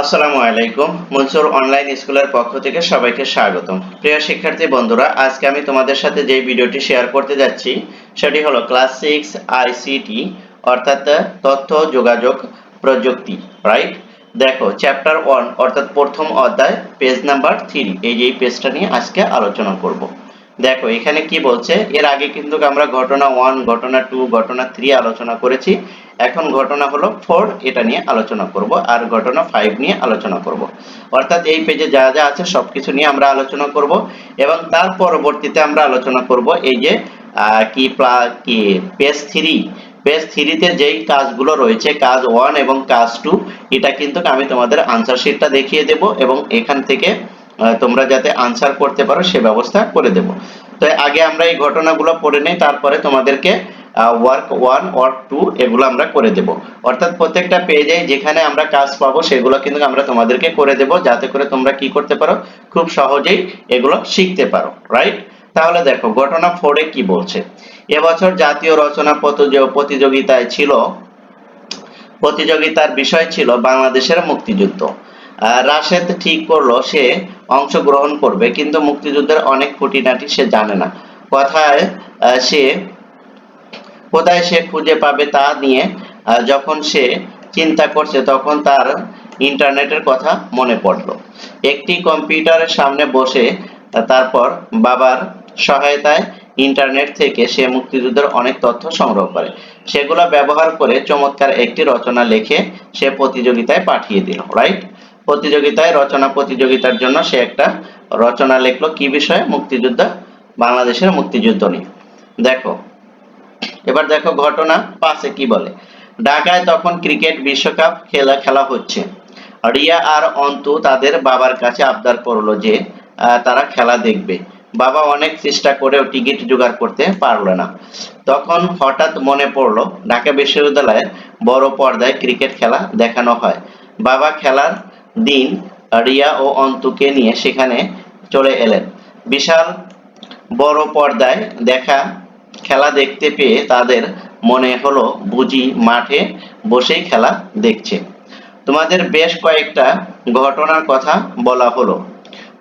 আসসালামু আলাইকুম। মনসুর অনলাইন স্কুলের পক্ষ থেকে সবাইকে স্বাগতম। প্রিয় শিক্ষার্থী বন্ধুরা, আজকে আমি তোমাদের সাথে যে ভিডিওটি শেয়ার করতে যাচ্ছি, সেটি হলো ক্লাস সিক্স আইসিটি, অর্থাৎ তথ্য, যোগাযোগ, প্রযুক্তি রাইট দেখো, চ্যাপ্টার ওয়ান, অর্থাৎ প্রথম অধ্যায়, পেজ নাম্বার থ্রি, এই যে এই পেজটা নিয়ে আজকে আলোচনা করব। দেখো, এখানে কি বলছে? এর আগে কিন্তু আমরা ঘটনা ওয়ান ঘটনা টু ঘটনা থ্রি আলোচনা করেছি। এখন ঘটনা হলো ফোর এটা নিয়ে আলোচনা করব আর ঘটনা ফাইভ নিয়ে আলোচনা করব। অর্থাৎ এই পেজে যা যা আছে সবকিছু নিয়ে আমরা আলোচনা করব এবং তার পরবর্তীতে আমরা আলোচনা করব এই যে কি কি পেজ থ্রি পেজ থ্রিতে যেই কাজগুলো রয়েছে, কাজ ওয়ান এবং কাজ টু এটা কিন্তু আমি তোমাদের আনসার শিটটা দেখিয়ে দেব এবং এখান থেকে তোমরা যাতে আনসার করতে পারো, সে ব্যবস্থা করে দেব। তো আগে আমরা এই ঘটনাগুলো পড়ে নেই, তারপরে তোমাদেরকে ওয়ার্ক ওয়ান ওয়ার্ক টু এগুলো আমরা করে দেব। অর্থাৎ প্রত্যেকটা পেজে যেখানে আমরা কাজ পাবো, সেগুলো কিন্তু আমরা তোমাদেরকে করে দেব, যাতে করে তোমরা কি করতে পারো, খুব সহজেই এগুলো শিখতে পারো রাইট তাহলে দেখো, ঘটনা ফোরে কি বলছে? এবছর জাতীয় রচনা প্রতিযোগিতায় ছিল, প্রতিযোগিতার বিষয় ছিল বাংলাদেশের মুক্তিযুদ্ধ। রাশেদ ঠিক করল, সে অংশগ্রহণ করবে, কিন্তু মুক্তিযুদ্ধের অনেক খুঁটিনাটি সে জানে না। কথায় সে কোথায় সে খুঁজে পাবে তা নিয়ে যখন সে চিন্তা করছে, তখন তার ইন্টারনেটের কথা মনে পড়ল। একটি কম্পিউটারের সামনে বসে তারপর বাবার সহায়তায় ইন্টারনেট থেকে সে মুক্তিযুদ্ধের অনেক তথ্য সংগ্রহ করে। সেগুলো ব্যবহার করে চমৎকার একটি রচনা লিখে সে প্রতিযোগিতায় পাঠিয়ে দিল রাইট প্রতিযোগিতায়, রচনা প্রতিযোগিতার জন্য সে একটা রচনা লিখলো। কি বিষয়ে? মুক্তিযুদ্ধ, বাংলাদেশের মুক্তিযুদ্ধ নিয়ে। দেখো, এবার দেখো ঘটনা পাশে কি বলে? ঢাকায় তখন ক্রিকেট বিশ্বকাপ খেলা খেলা হচ্ছে। রিয়া আর অন্তু তাদের বাবার কাছে আবদার করল যে তারা খেলা দেখবে। বাবা অনেক চেষ্টা করেও টিকিট জোগাড় করতে পারল না। তখন হঠাৎ মনে পড়ল, ঢাকা বিশ্ববিদ্যালয়ে বড় পর্দায় ক্রিকেট খেলা দেখানো হয়। বাবা খেলার দিন, রিয়া ও অন্তুকে নিয়ে সেখানে চলে এলেন। বিশাল বড় পর্দায় দেখা, খেলা দেখতে পেয়ে তাদের মনে হলো বুঝি মাঠে বসেই খেলা দেখছে। তোমাদের বেশ কয়েকটা ঘটনার কথা বলা হলো।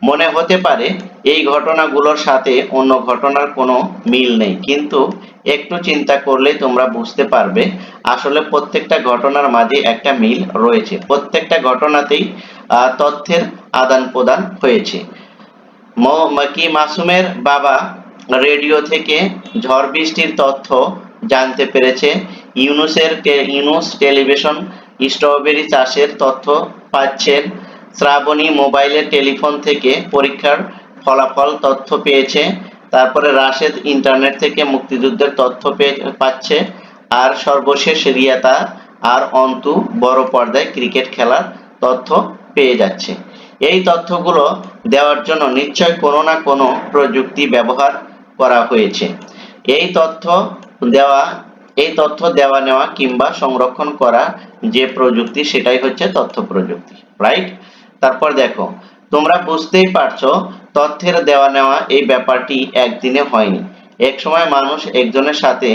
মনে হতে পারে এই ঘটনাগুলোর সাথে অন্য ঘটনার কোনো মিল নেই, কিন্তু একটু চিন্তা করলেই তোমরা বুঝতে পারবে। আসলে প্রত্যেকটা ঘটনার মাঝে একটা মিল রয়েছে। প্রত্যেকটা ঘটনাতেই তথ্যের আদান প্রদান হয়েছে। কি মাসুমের বাবা রেডিও থেকে ঝড় বৃষ্টির তথ্য জানতে পেরেছে। ইউনুসের ইউনুস টেলিভিশন স্ট্রবেরি চাষের তথ্য পাচ্ছেন। শ্রাবণী মোবাইলের টেলিফোন থেকে পরীক্ষার ফলাফল তথ্য পেয়েছে। তারপরে রাশেদ ইন্টারনেট থেকে মুক্তিযুদ্ধের তথ্য পাচ্ছে। আর সর্বশেষ রিয়াতা আর অন্তু বড় পর্দায় ক্রিকেট খেলার তথ্য পেয়ে যাচ্ছে। এই তথ্যগুলো দেওয়ার জন্য নিশ্চয় কোনো না কোনো প্রযুক্তি ব্যবহার করা হয়েছে। এই তথ্য দেওয়া, এই তথ্য দেওয়া নেওয়া কিংবা সংরক্ষণ করা যে প্রযুক্তি, সেটাই হচ্ছে তথ্য প্রযুক্তি রাইট তারপর দেখো, তোমরা বুঝতেই পারছ তথ্যের দেওয়া নেওয়া এই ব্যাপারটি একদিনে হয়নি। এক সময় মানুষ একজনের সাথে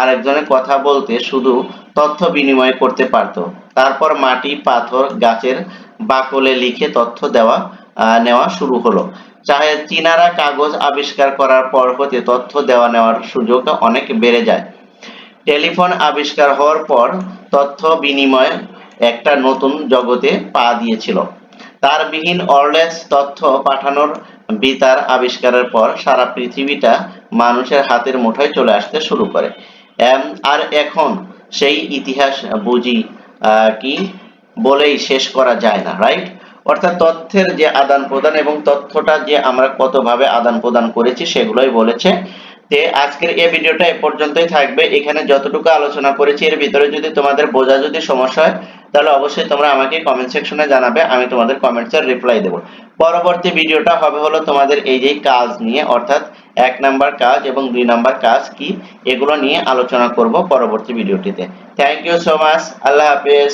আরেকজনের কথা বলতে শুধু তথ্য বিনিময় করতে পারত। তারপর মাটি, পাথর, গাছের বাকলে লিখে তথ্য দেওয়া নেওয়া শুরু হলো। চাহে চীনারা কাগজ আবিষ্কার করার পর হতে তথ্য দেওয়া নেওয়ার সুযোগ অনেক বেড়ে যায়। টেলিফোন আবিষ্কার হওয়ার পর তথ্য বিনিময় একটা নতুন জগতে পা দিয়েছিল। তার বিহীন অরলেস তথ্য পাঠানোর বিতার আবিষ্কারের পর সারা পৃথিবীটা মানুষের হাতের মুঠোয় চলে আসতে শুরু করে। আর এখন সেই ইতিহাস বুঝি কি বলেই শেষ করা যায় না রাইট অর্থাৎ তথ্যের যে আদান প্রদান এবং তথ্যটা যে আমরা কতভাবে আদান প্রদান করেছি সেগুলোই বলেছে আজকের এই ভিডিওটা এ পর্যন্তই থাকবে। এখানে যতটুকু আলোচনা করেছি, এর ভিতরে যদি তোমাদের বোঝা যদি সমস্যা হয়, তাহলে অবশ্যই তোমরা আমাকে কমেন্ট সেকশনে জানাবে, আমি তোমাদের কমেন্টসের রিপ্লাই দেবো। পরবর্তী ভিডিওটা হবে হলো তোমাদের এই যে কাজ নিয়ে, অর্থাৎ এক নাম্বার কাজ এবং দুই নাম্বার কাজ কি, এগুলো নিয়ে আলোচনা করব পরবর্তী ভিডিওটিতে। থ্যাংক ইউ সো মাচ আল্লাহ হাফেজ।